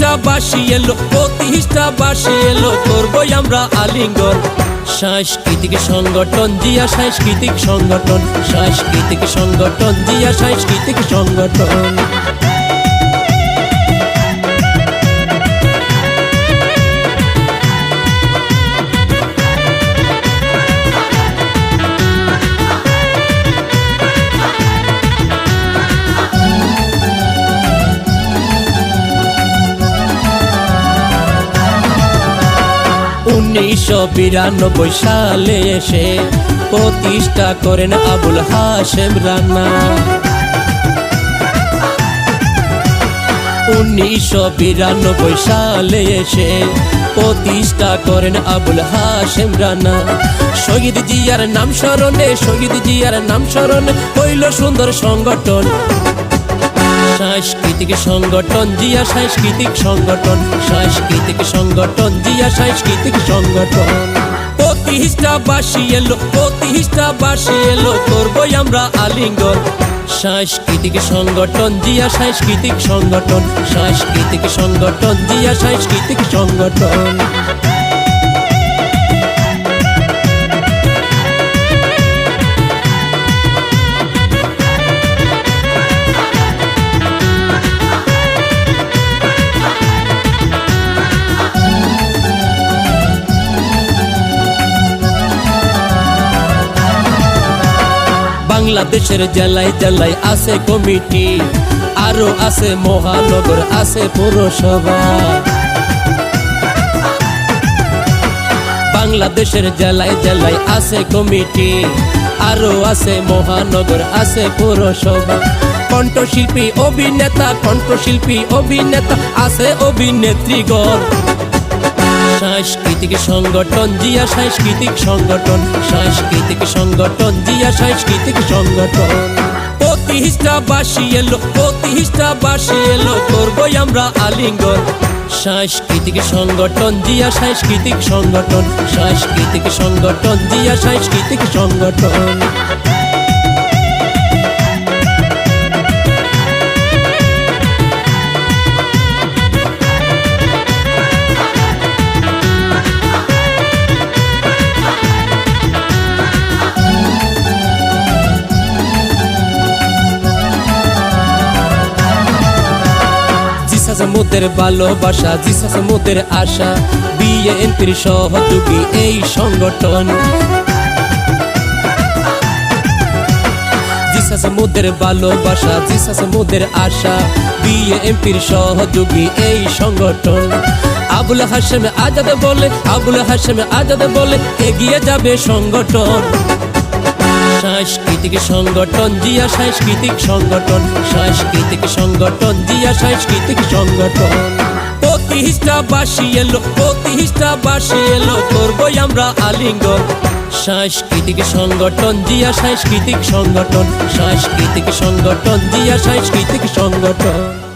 প্রতিষ্ঠা বাসি এলো প্রতিষ্ঠা বাসি এলো, করবই আমরা আলিঙ্গন। সাংস্কৃতিক সংগঠন জিয়া, সাংস্কৃতিক সংগঠন সাংস্কৃতিক সংগঠন জিয়া, সাংস্কৃতিক সংগঠন। উনিশশো বিরানব্বই সালে এসে প্রতিষ্ঠা করেন আবুল হাশেম রানা। উনিশশো বিরানব্বই সালে এসে প্রতিষ্ঠা করেন আবুল হাশেম রানা। শহীদ জিয়ার নাম স্মরণে, শহীদ জিয়ার নাম স্মরণে হইল সুন্দর সংগঠন। সাংস্কৃতিক সংগঠন, জিয়া সাংস্কৃতিক সংগঠন। সাংস্কৃতিক সংগঠন, জিয়া সাংস্কৃতিক সংগঠন। প্রতিষ্ঠা বাসি এলো প্রতিষ্ঠা বাসি এলো, করবই আমরা আলিঙ্গন। সাংস্কৃতিক সংগঠন, জিয়া সাংস্কৃতিক সংগঠন। সাংস্কৃতিক সংগঠন, জিয়া সাংস্কৃতিক সংগঠন। বাংলাদেশের জেলায় জেলায় আছে কমিটি, আরও আছে মহানগর, আছে পৌরসভা। বাংলাদেশের জেলায় জেলায় আছে কমিটি, আরও আছে মহানগর, আছে পৌরসভা। কণ্ঠশিল্পী, অভিনেতা কণ্ঠশিল্পী, অভিনেতা, আছে অভিনেত্রীগণ। সাংস্কৃতিক সংগঠন, জিয়া সাংস্কৃতিক সংগঠন সাংস্কৃতিক সংগঠন, জিয়া সাংস্কৃতিক সংগঠন। প্রতিষ্ঠা বাসি এলো প্রতিষ্ঠা বাসি এলো, করবই আমরা আলিঙ্গন। সাংস্কৃতিক সংগঠন, জিয়া সাংস্কৃতিক সংগঠন সাংস্কৃতিক সংগঠন, জিয়া সাংস্কৃতিক সংগঠন। মোদের ভালোবাসা জিসাস মোদের আশা। বিএনপির সহযোগী এই সংগঠন। জিসাস মোদের ভালোবাসা জিসাস মোদের আশা। বিএনপির সহযোগী এই সংগঠন। আবুল হাসেম আজাদ বলে, আবুল হাসেম আজাদ বলে, এগিয়ে যাবে সংগঠন। সাংস্কৃতিক সংগঠন জিয়া, সাংস্কৃতিক সংগঠন সাংস্কৃতিক সংগঠন জিয়া, সাংস্কৃতিক সংগঠন। প্রতিষ্ঠা বাসি এলো প্রতিষ্ঠা বাসি এলো, করবই আমরা আলিঙ্গন। সাংস্কৃতিক সংগঠন জিয়া, সাংস্কৃতিক সংগঠন সাংস্কৃতিক সংগঠন জিয়া, সাংস্কৃতিক সংগঠন।